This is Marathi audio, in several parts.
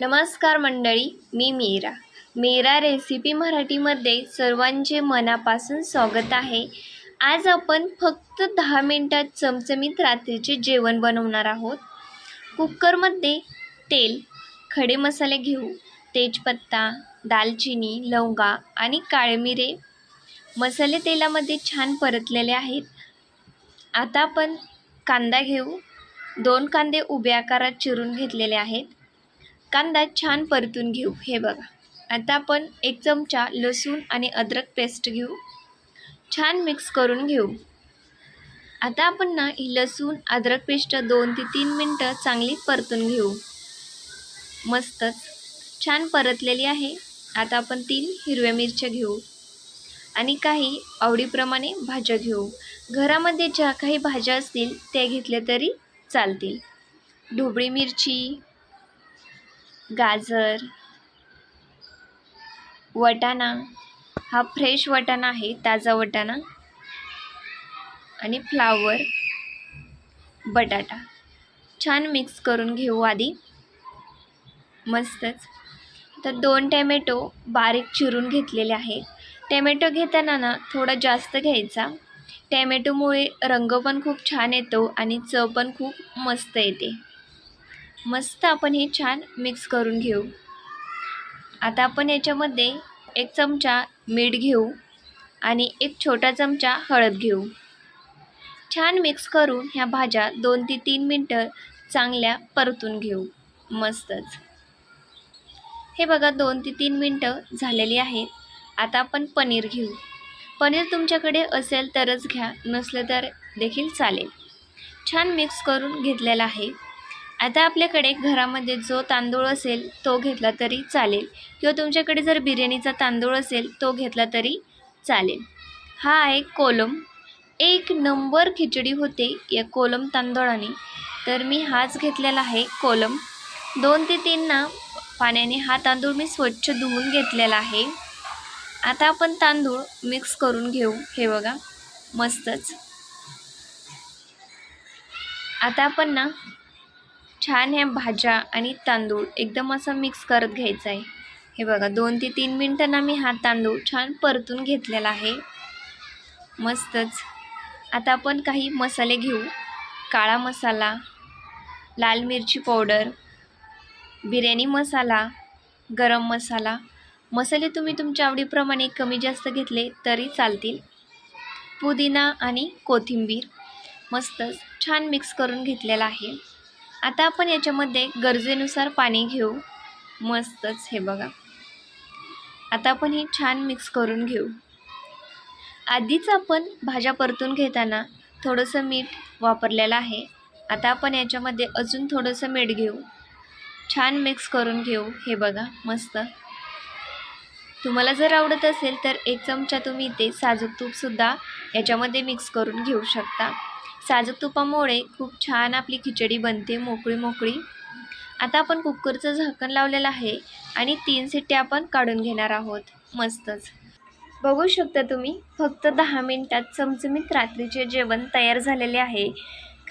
नमस्कार मंडळी मी मीरा. मीरा रेसिपी मराठीमध्ये सर्वांचे मनापासून स्वागत आहे. आज आपण फक्त दहा मिनटात चमचमीत रात्रीचे जेवण बनवणार आहोत. कुकरमध्ये तेल खडे मसाले घेऊ तेजपत्ता दालचिनी लवंगा आणि काळे मिरे. मसाले तेलामध्ये छान परतलेले आहेत. आता आपण कांदा घेऊ. दोन कांदे उभ्या आकारात चिरून घेतलेले आहेत. कांदा छान परतून घेऊ. हे बघा. आता आपण एक चमचा लसूण आणि अद्रक पेस्ट घेऊ. छान मिक्स करून घेऊ. आता आपण ना ही लसूण अद्रक पेस्ट दोन ते तीन मिनटं चांगली परतून घेऊ. मस्तच. छान परतलेली आहे. आता आपण तीन हिरव्या मिरच्या घेऊ. आणि काही आवडीप्रमाणे भाज्या घेऊ. घरामध्ये ज्या काही भाज्या असतील त्या घेतल्या तरी चालतील. ढोबळी मिरची गाजर वटाणा. हा फ्रेश वटाणा आहे ताजा वटाणा. आणि फ्लावर बटाटा. छान मिक्स करून घेऊ आधी. मस्तच. तर दोन टॅमॅटो बारीक चिरून घेतलेले आहेत. टॅमॅटो घेताना ना थोडा जास्त घ्यायचा. टॅमॅटोमुळे रंग पण खूप छान येतो आणि चव पण खूप मस्त येते. मस्त आपण हे छान मिक्स करून घेऊ. आता आपण याच्यामध्ये एक चमचा मीठ घेऊ आणि एक छोटा चमचा हळद घेऊ. छान मिक्स करून ह्या भाज्या दोन ते तीन मिनटं चांगल्या परतून घेऊ. मस्तच. हे बघा दोन ते तीन मिनटं झालेली आहेत. आता आपण पनीर घेऊ. पनीर तुमच्याकडे असेल तरच घ्या नसलं तर देखील चालेल. छान मिक्स करून घेतलेला आहे. आता आपल्याकडे घरामध्ये जो तांदूळ असेल तो घेतला तरी चालेल. किंवा तुमच्याकडे जर बिर्याणीचा तांदूळ असेल तो घेतला तरी चालेल. हा आहे कोलम. एक नंबर खिचडी होते या कोलम तांदळाने. तर मी हाच घेतलेला आहे कोलम. दोन ते तीन ना पाण्याने हा तांदूळ मी स्वच्छ धुवून घेतलेला आहे. आता आपण तांदूळ मिक्स करून घेऊ. हे बघा मस्तच. आता आपण ना छान ह्या भाज्या आणि तांदूळ. एकदम असं मिक्स करत घ्यायचं आहे. हे बघा दोन ते तीन मिनटांना मी हा तांदूळ छान परतून घेतलेला आहे. मस्तच. आता आपण काही मसाले घेऊ. काळा मसाला लाल मिरची पावडर बिर्याणी मसाला गरम मसाला. मसाले तुम्ही तुमच्या आवडीप्रमाणे कमी जास्त घेतले तरी चालतील. पुदिना आणि कोथिंबीर. मस्तच. छान मिक्स करून घेतलेला आहे. आता आपण याच्यामध्ये गरजेनुसार पाणी घेऊ. मस्तच हे बघा. आता आपण ही छान मिक्स करून घेऊ. आधीच आपण भाज्या परतून घेताना थोडंसं मीठ वापरलेलं आहे. आता आपण याच्यामध्ये अजून थोडंसं मीठ घेऊ. छान मिक्स करून घेऊ. हे बघा मस्त. तुम्हाला जर आवडत असेल तर एक चमचा तुम्ही इथे साजूक तूपसुद्धा याच्यामध्ये मिक्स करून घेऊ शकता. साजूक तुपामुळे खूप छान आपली खिचडी बनते मोकळी मोकळी. आता आपण कुकरचं झाकण लावलेलं आहे आणि तीन सिट्ट्या आपण काढून घेणार आहोत. मस्तच. बघू शकता तुम्ही फक्त दहा मिनटात चमचमीत रात्रीचे जेवण तयार झालेले आहे.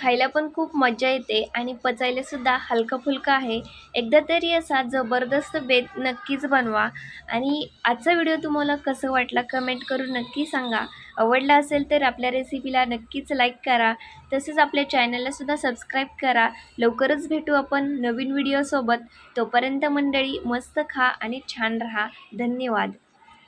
खायला पण खूप मजा येते आणि पचायलासुद्धा हलकं फुलकं आहे. एकदा तरी असा जबरदस्त बेत नक्कीच बनवा. आणि आजचा व्हिडिओ तुम्हाला कसं वाटला कमेंट करून नक्की सांगा. आवडला असेल तर आपल्या रेसिपीला नक्कीच लाईक करा. तसेच आपल्या चॅनललासुद्धा सबस्क्राईब करा. लवकरच भेटू आपण नवीन व्हिडिओसोबत. तोपर्यंत मंडळी मस्त खा आणि छान रहा. धन्यवाद.